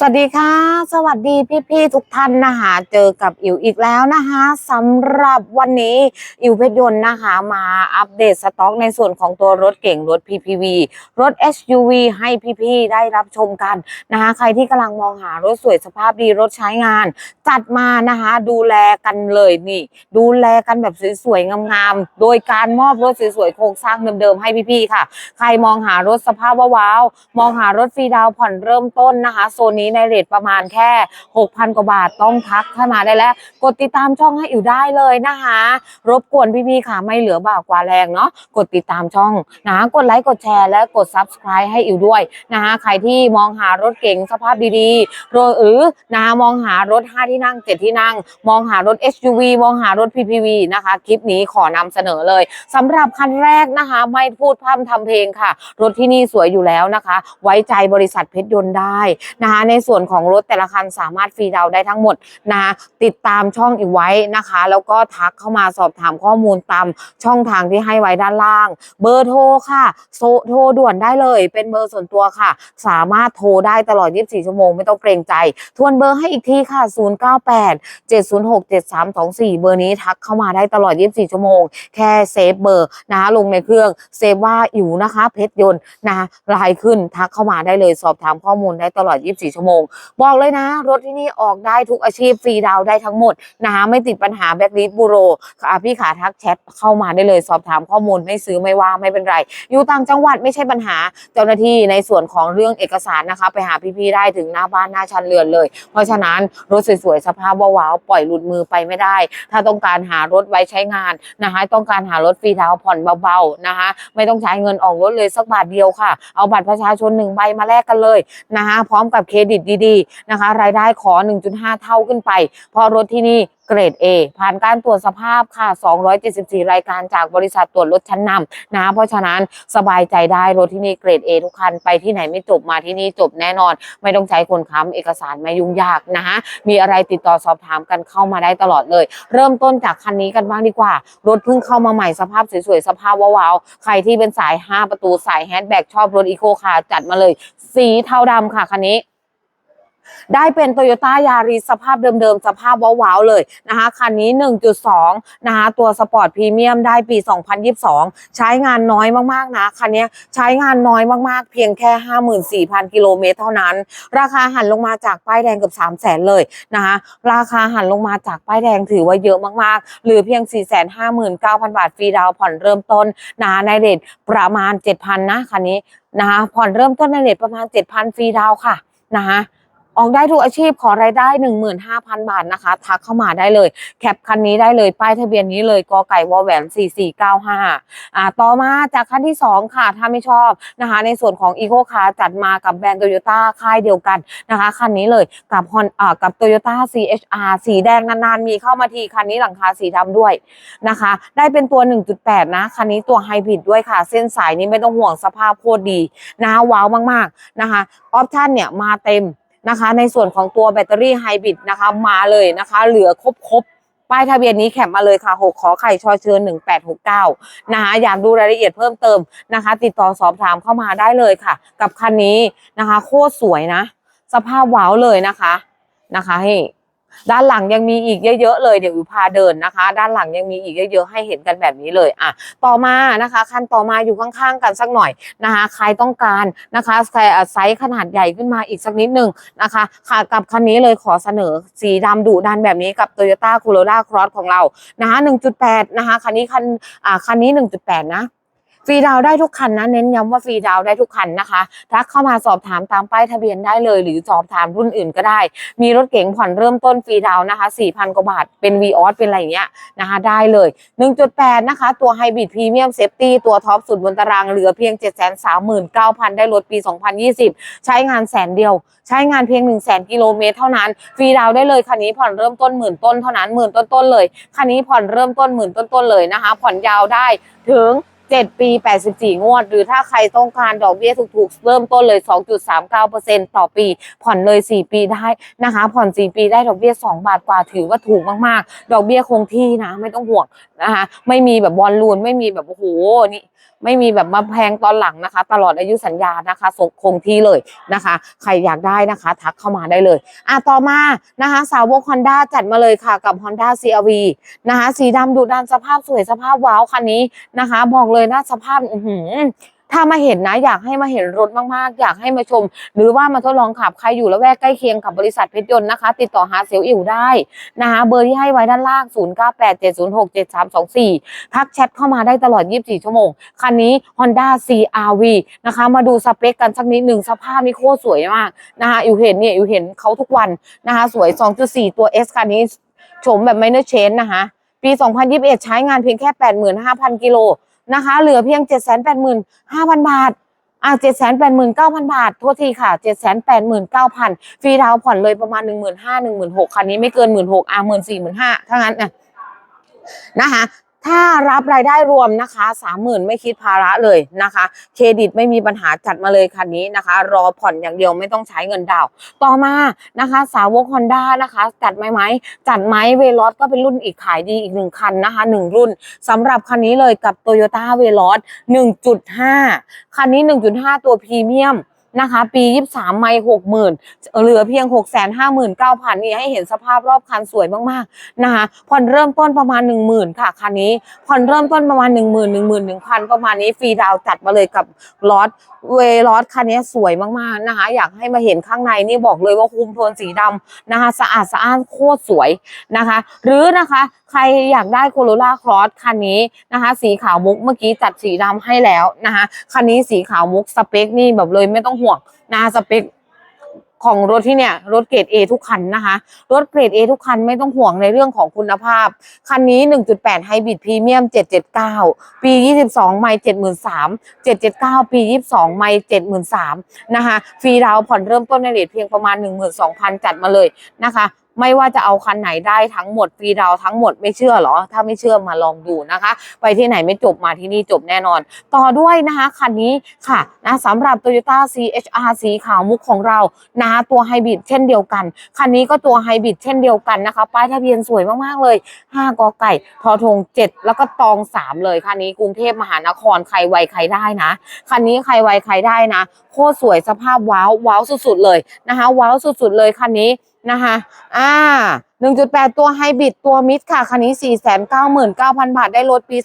สวัสดีค่ะ สวัสดีพี่ๆทุกท่านนะคะเจอกับอิ๋วอีกแล้วนะคะสำหรับวันนี้อิ๋วเพชรยนต์นะคะมาอัปเดตสต็อกในส่วนของตัวรถเก่งรถ PPV รถ SUV ให้พี่ๆได้รับชมกันนะคะใครที่กำลังมองหารถสวยสภาพดีรถใช้งาน จัดมานะคะดูแลกันเลยนี่ ดูแลกันแบบสวยๆงามๆโดยการมอบรถสวยๆโครงสร้างเดิมๆให้พี่ๆค่ะ ใครมองหารถสภาพว้าวๆมองหารถฟรีดาวผ่อนเริ่มต้นนะคะโซนนี้ในเรทประมาณแค่ 6,000 กว่าบาทต้องทักเข้ามาได้แล้ว กดติดตามช่องให้อยู่ได้เลยนะคะ รบกวนพี่ๆค่ะไม่เหลือบากกว่าแรงเนาะกดติดตามช่องนะกดไลค์กดแชร์และกด subscribe ให้อิวด้วยนะคะใครที่มองหารถเก๋งสภาพดีๆหรือนะคะมองหารถ 5 ที่นั่ง 7 ที่นั่ง มองหารถ SUV มองหารถ PPV นะคะ คลิปนี้ขอนำเสนอเลยสำหรับคันแรกนะคะ ไม่พูดพร่ำทำเพลงค่ะ รถที่นี่สวยอยู่แล้วนะคะ ไว้ใจบริษัทเพชรยนต์ได้นะคะในส่วนของรถแต่ละคันสามารถฟรีดาวได้ทั้งหมดนะคะติดตามช่องอีกไว้นะคะ แล้วก็ทักเข้ามาสอบถามข้อมูลตามช่องทางที่ให้ไว้ด้านล่าง เบอร์โทรค่ะ โซโทรด่วนได้เลย เป็นเบอร์ส่วนตัวค่ะ สามารถโทรได้ตลอด 24 ชั่วโมงไม่ต้องเกรงใจ ทวนเบอร์ให้อีกทีค่ะ 098 706 7324 เบอร์นี้ทักเข้ามาได้ตลอด 24 ชั่วโมง แค่เซฟเบอร์นะคะลงในเครื่องเซฟว่าอยู่นะคะ เพชรยนต์นะคะลน์ขึ้นทักเข้ามาได้เลยสอบถามข้อมูลได้ตลอด 24 ชั่วโมงบอกเลยนะ รถที่นี่ออกได้ทุกอาชีพฟรีดาวได้ทั้งหมดนะคะไม่ติดปัญหาแบ็กลิสบูโรค่ะพี่ขาทักแชทเข้ามาได้เลยสอบถามข้อมูลไม่ซื้อไม่ว่าไม่เป็นไร อยู่ต่างจังหวัดไม่ใช่ปัญหาเจ้าหน้าที่ในส่วนของเรื่องเอกสารนะคะ ไปหาพี่ๆได้ถึงหน้าบ้านหน้าชั้นเรือนเลย เพราะฉะนั้นรถสวยๆสภาพว้าวๆปล่อยหลุดมือไปไม่ได้ ถ้าต้องการหารถไว้ใช้งานนะคะต้องการหารถฟรีดาวผ่อนเบาๆนะคะไม่ต้องใช้เงินออกรถเลยสักบาทเดียวค่ะ เอาบัตรประชาชนหนึ่งใบมาแลกกันเลยนะคะพร้อมกับเครดิตดีๆนะคะ รายได้ขอ 1.5 เท่าขึ้นไป เพราะรถที่นี่เกรด A ผ่านการตรวจสภาพค่ะ 274 รายการจากบริษัทตรวจรถชั้นนำนะ เพราะฉะนั้นสบายใจได้รถที่นี่เกรด A ทุกคัน ไปที่ไหนไม่จบมาที่นี่จบแน่นอน ไม่ต้องใช้คนค้ำเอกสารไม่ยุ่งยากนะคะมีอะไรติดต่อสอบถามกันเข้ามาได้ตลอดเลย เริ่มต้นจากคันนี้กันบ้างดีกว่า รถเพิ่งเข้ามาใหม่สภาพสวยๆ สภาพว้าวๆ ใครที่เป็นสาย 5 ประตูสายแฮชแบ็กชอบรถอีโคคาร์จัดมาเลย สีเทาดำค่ะคันนี้ ได้เป็นโตโยต้ายาริสสภาพเดิมๆ สภาพว้าวๆเลยนะคะ คันนี้ 1.2 นะคะ ตัวสปอร์ตพรีเมียมได้ปี 2022 ใช้งานน้อยมากๆนะ คันนี้ใช้งานน้อยมากๆ เพียงแค่ 54,000 กิโลเมตรเท่านั้น ราคาหันลงมาจากป้ายแดงเกือบ 3 0 0 0 0 0เลยนะคะ ราคาหันลงมาจากป้ายแดงถือว่าเยอะมากๆ หรือเพียง 459,000 บาทฟรีดาวผ่อนเริ่มต้นนะคะในเรทประมาณ 7,000 นะคันนี้นะคะผ่อนเริ่มต้นในเรทประมาณ 7,000 ฟรีดาวค่ะนะคะ ออกได้ทุกอาชีพขอรายได้ 15,000 บาทนะคะ ทักเข้ามาได้เลย แคปคันนี้ได้เลยป้ายทะเบียนนี้เลยกอไก่วอแหวน 4495อ่าต่อมาจากคันที่ 2 ค่ะ ถ้าไม่ชอบนะคะ ในส่วนของ e c o Car จัดมากับแบรนด์โตโยต้าค่ายเดียวกันนะคะ คันนี้เลยกับฮอนอ่ากับ Toyota CHR สีแดงนานๆ มีเข้ามาทีคันนี้หลังคาสีดำด้วยนะคะ ได้เป็นตัว 1.8 นะ คันนี้ตัวไฮบริดด้วยค่ะ เส้นสายนี้ไม่ต้องห่วงสภาพโคตรดีนะว้าวมากๆนะคะออปชั่นเนี่ยมาเต็ม นะคะ ในส่วนของตัวแบตเตอรี่ไฮบริดนะคะมาเลยนะคะ เหลือครบครบป้ายทะเบียนนี้แคปมาเลยค่ะ 6 ขอไข่ชอเชิญ1869 นะคะ อยากดูรายละเอียดเพิ่มเติมนะคะ ติดต่อสอบถามเข้ามาได้เลยค่ะ กับคันนี้นะคะ โคตรสวยนะ สภาพว้าวเลยนะคะนะคะให้ ด้านหลังยังมีอีกเยอะๆเลยเดี๋ยววิพาเดินนะคะ ด้านหลังยังมีอีกเยอะๆให้เห็นกันแบบนี้เลยอะต่อมานะคะคันต่อมาอยู่ข้างๆกันสักหน่อยนะคะใครต้องการนะคะไซส์ขนาดใหญ่ขึ้นมาอีกสักนิดหนึ่งนะคะค่ะกับคันนี้เลยขอเสนอสีดำดุดันแบบนี้กับ Toyota Corolla Cross ของเรานะคะ1.8 นะคะคันนี้คันอ่าคันนี้ 1.8 นะ ฟรีดาวได้ทุกคันนะ เน้นย้ำว่าฟรีดาวได้ทุกคันนะคะทักเข้ามาสอบถามตามป้ายทะเบียนได้เลย หรือสอบถามรุ่นอื่นก็ได้ มีรถเก๋งผ่อนเริ่มต้นฟรีดาวนะคะ 4,000 กว่าบาท เป็น v ีออสเป็นอะไรอย่างเงี้ยนะคะ ได้เลย 1.8 นะคะ ตัวไฮบริดพรีเมียมเซฟตี้ตัวท็อปสุดบนตารางเหลือเพียง 739,000 ได้รถปี 2020 ใช้งานแสนเดียว ใช้งานเพียง 1 0 0 0 0 0 กิโลเมตรเท่านั้น ฟรีดาวได้เลยคันนี้ผ่อนเริ่มต้นหมื่นต้นเท่านั้นหมื่นต้นๆเลยคันนี้ผ่อนเริ่มต้นหมื่นต้นๆเลยนะคะ ผ่อนยาวได้ถึง 7 ปี 84 งวด หรือถ้าใครต้องการดอกเบี้ยถูกๆ เริ่มต้นเลย 2.39%ต่อปี ผ่อนเลย 4 ปีได้นะคะ ผ่อน 4 ปีได้ดอกเบี้ย 2 บาทกว่าถือว่าถูกมากๆ ดอกเบี้ยคงที่นะ ไม่ต้องห่วงนะคะ ไม่มีแบบบอลลูน ไม่มีแบบโอ้โหนี่ไม่มีแบบมาแพงตอนหลังนะคะ ตลอดอายุสัญญานะคะสคงที่เลยนะคะ ใครอยากได้นะคะ ทักเข้ามาได้เลยอะต่อมานะคะ สาวก Honda จัดมาเลยค่ะกับ Honda CRV นะคะ สีดำดุดันสภาพสวยสภาพว้าวคันนี้นะคะ บอกเลยยนะสภาพอือหือถ้ามาเห็นนะอยากให้มาเห็นรถมากๆ อยากให้มาชม หรือว่ามาทดลองขับใครอยู่ละแวกใกล้เคียงกับบริษัทเพชรยนต์นะคะ ติดต่อหาเซลล์อิ๋วได้นะคะเบอร์ที่ให้ไว้ด้านล่าง 0987067324 ทักแชทเข้ามาได้ตลอด 24 ชั่วโมง คันนี้ Honda CRV นะคะ มาดูสเปคกันสักนิดหนึ่งสภาพนี่โคตรสวยมากนะคะอิ๋วเห็นเนี่ยอิ๋วเห็นเขาทุกวันนะคะ สวย 2.4 ตัว S คันนี้โฉมแบบ minor change นะคะปี 2021 ใช้งานเพียงแค่ 85,000 กิโล นะคะ เหลือเพียง 785,000 บาทอะ789,000บาท โทษทีค่ะ789,000ฟรีดาวน์ผ่อนเลยประมาณ15,000 16,000คันนี้ไม่เกิน16,000อะ14,000 15,000ถ้างั้นนะนะคะ ถ้ารับรายได้รวมนะคะ30,000ไม่คิดภาระเลยนะคะ เครดิตไม่มีปัญหาจัดมาเลยคันนี้นะคะ รอผ่อนอย่างเดียวไม่ต้องใช้เงินดาวน์ต่อมานะคะ สาวก Honda นะคะ จัดไหมไหมจัดไหมเวลอสก็เป็นรุ่นอีกขายดีอีกหนึ่งคันนะคะหนึ่งรุ่นสำหรับคันนี้เลยกับ Toyota v e l o s 1.5คันนี้1.5ตัวพรีเมียม นะคะ ปี 23 ไม่60,000เหลือเพียง 659,000นี่ให้เห็นสภาพรอบคันสวยมากๆนะคะผ่อนเริ่มต้นประมาณ 10,000 ค่ะคันนี้ผ่อนเริ่มต้นประมาณ 10,000 11,000 ประมาณนี้ฟรีดาวจัดมาเลยกับลอสเวลอสคันนี้สวยมากๆนะคะ อยากให้มาเห็นข้างในนี่บอกเลยว่าคุมโทนสีดำนะคะ สะอาดสะอ้านโคตรสวยนะคะ หรือนะคะใครอยากได้โคโรล่าครอสคันนี้นะคะ สีขาวมุกเมื่อกี้จัดสีดำให้แล้วนะคะคันนี้สีขาวมุกสเปคนี่แบบเลยไม่ต้องห่วงนะคะสเปคของรถที่เนี่ยรถเกรด A ทุกคันนะคะรถเกรด A ทุกคันไม่ต้องห่วงในเรื่องของคุณภาพ คันนี้ 1.8 ไฮบริดพรีเมียม 779 ปี 22 ไม่73,000 779 ปี 22 ไม่73,000นะคะฟรีดาวผ่อนเริ่มต้นในเรทเพียงประมาณ 12,000 จัดมาเลยนะคะ ไม่ว่าจะเอาคันไหนได้ทั้งหมดฟรีดาวทั้งหมดไม่เชื่อเหรอ ถ้าไม่เชื่อมาลองดูนะคะ ไปที่ไหนไม่จบมาที่นี่จบแน่นอน ต่อด้วยนะคะคันนี้ค่ะนะสำหรับ Toyota CHR สีขาวมุกของเรานะคะตัวไฮบริดเช่นเดียวกัน คันนี้ก็ตัวไฮบริดเช่นเดียวกันนะคะ ป้ายทะเบียนสวยมากๆเลย 5กอไก่ทอทง 7 แล้วก็ตอง 3 เลยคันนี้กรุงเทพมหานครใครไวใครได้นะคันนี้ใครไวใครได้นะ โคตรสวยสภาพว้าวว้าวสุดๆเลยนะคะ ว้าวสุดๆเลยคันนี้ นะคะอ่า1.8 ตัวไฮบริดตัวมิดค่ะ คันนี้ 499,000 บาท ได้รถปี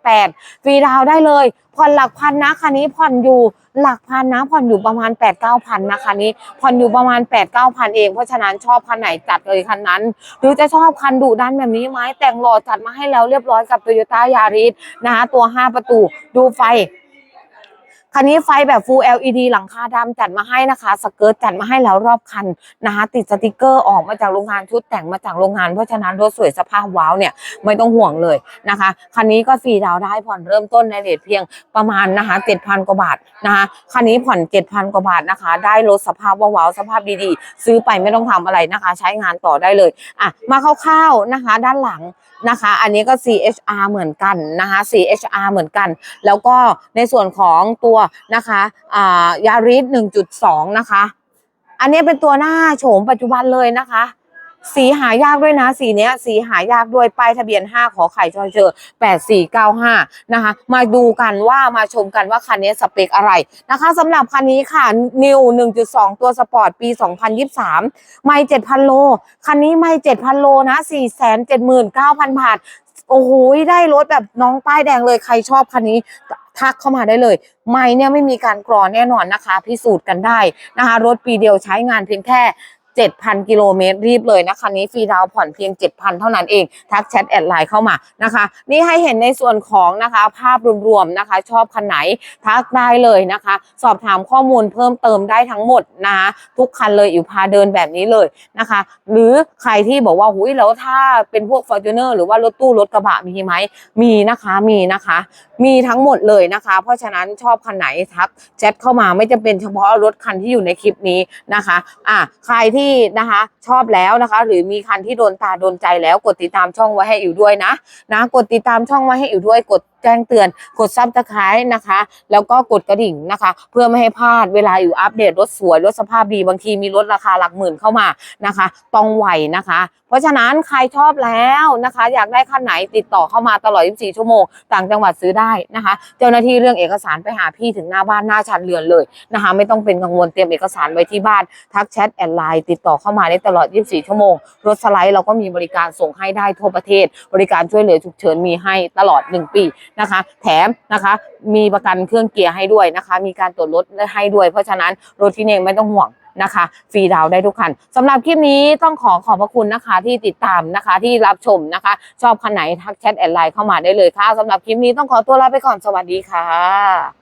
2018 ฟรีดาวได้เลย ผ่อนหลักพันนะ คันนี้ผ่อนอยู่หลักพันนะ ผ่อนอยู่ประมาณ 8-9,000นะคันนี้ ผ่อนอยู่ประมาณ 8-9,000 เอง เพราะฉะนั้นชอบคันไหนจัดเลยคันนั้น หรือจะชอบคันดุดันแบบนี้ไหมแต่งหล่อจัดมาให้แล้วเรียบร้อยกับ Toyota Yaris นะคะตัว 5 ประตูดูไฟ คันนี้ไฟแบบ Full LED หลังคาดำจัดมาให้นะคะ สเกิร์ตจัดมาให้แล้วรอบคันนะคะ ติดสติกเกอร์ออกมาจากโรงงานชุดแต่งมาจากโรงงาน เพราะฉะนั้นรถสวยสภาพว้าวเนี่ยไม่ต้องห่วงเลยนะคะ คันนี้ก็ฟรีดาวได้ผ่อนเริ่มต้นในเรทเพียงประมาณนะคะ7,000กว่าบาทนะคะคันนี้ผ่อน7,000กว่าบาทนะคะ ได้รถสภาพว้าวสภาพดีๆ ซื้อไปไม่ต้องทำอะไรนะคะ ใช้งานต่อได้เลยอะมาคร่าวๆนะคะ ด้านหลังนะคะ อันนี้ก็ CHR เหมือนกันนะคะ CHR เหมือนกัน แล้วก็ในส่วนของตัวนะคะอ่ายาริส1.2 นะคะ อันนี้เป็นตัวหน้าโฉมปัจจุบันเลยนะคะ สีหายากด้วยนะ สีเนี้ย สีหายากด้วยป้ายทะเบียน 5 ขอไข่จอยเจอ 8495 นะคะ มาดูกันว่ามาชมกันว่าคันนี้สเปคอะไรนะคะสำหรับคันนี้ค่ะ New 1.2 ตัวสปอร์ตปี 2023 ไม่ 7,000 โล คันนี้ไม่ 7,000 โลนะ 479,000 บาทโอ้โหได้รถแบบน้องป้ายแดงเลยใครชอบคันนี้ทักเข้ามาได้เลย ไม่เนี่ยไม่มีการกรอนแน่นอนนะคะ พิสูจน์กันได้นะคะ รถปีเดียวใช้งานเพียงแค่ 7,000 กิโลเมตรรีบเลยนะคันนี้ฟรีดาวผ่อนเพียง 7,000 เท่านั้นเองทักแชทแอดไลน์เข้ามานะคะ นี่ให้เห็นในส่วนของนะคะภาพรวมๆนะคะ ชอบคันไหนทักได้เลยนะคะ สอบถามข้อมูลเพิ่มเติมได้ทั้งหมดนะคะทุกคันเลยอยู่พาเดินแบบนี้เลยนะคะ หรือใครที่บอกว่าหุยแล้วถ้าเป็นพวก f o r t u n e r หรือว่ารถตู้รถกระบะมีไหมมีนะคะมีนะคะ มีทั้งหมดเลยนะคะ เพราะฉะนั้นชอบคันไหนทักแชทเข้ามาไม่จำเป็นเฉพาะรถคันที่อยู่ในคลิปนี้นะคะอะใครที่นะคะ ชอบแล้วนะคะ หรือมีคันที่โดนตาโดนใจแล้วกดติดตามช่องไว้ให้อิ๋วด้วยนะนะ กดติดตามช่องไว้ให้อิ๋วด้วยกด แจ้งเตือน กดซับสไครต์นะคะ แล้วก็กดกระดิ่งนะคะ เพื่อไม่ให้พลาดเวลาอยู่อัปเดตรถสวยรถสภาพดีบางทีมีรถราคาหลักหมื่นเข้ามานะคะ ต้องไวนะคะ เพราะฉะนั้นใครชอบแล้วนะคะ อยากได้คันไหนติดต่อเข้ามาตลอด 24 ชั่วโมง ต่างจังหวัดซื้อได้นะคะ เจ้าหน้าที่เรื่องเอกสารไปหาพี่ถึงหน้าบ้านหน้าชั้นเรือนเลยนะคะ ไม่ต้องเป็นกังวลเตรียมเอกสารไว้ที่บ้านทักแชทแอดไลน์ติดต่อเข้ามาได้ตลอด 24 ชั่วโมง รถสไลด์เราก็มีบริการส่งให้ได้ทั่วประเทศ บริการช่วยเหลือฉุกเฉินมีให้ตลอด 1 ปี นะคะ แถมนะคะมีประกันเครื่องเกียร์ให้ด้วยนะคะ มีการตรวจรถให้ด้วย เพราะฉะนั้นรถที่เองไม่ต้องห่วงนะคะฟรีดาวน์ได้ทุกคันสำหรับคลิปนี้ต้องขอขอบพระคุณนะคะที่ติดตามนะคะที่รับชมนะคะ ชอบคันไหนทักแชทแอดไลน์เข้ามาได้เลยค่ะสำหรับคลิปนี้ต้องขอตัวลาไปก่อนสวัสดีค่ะ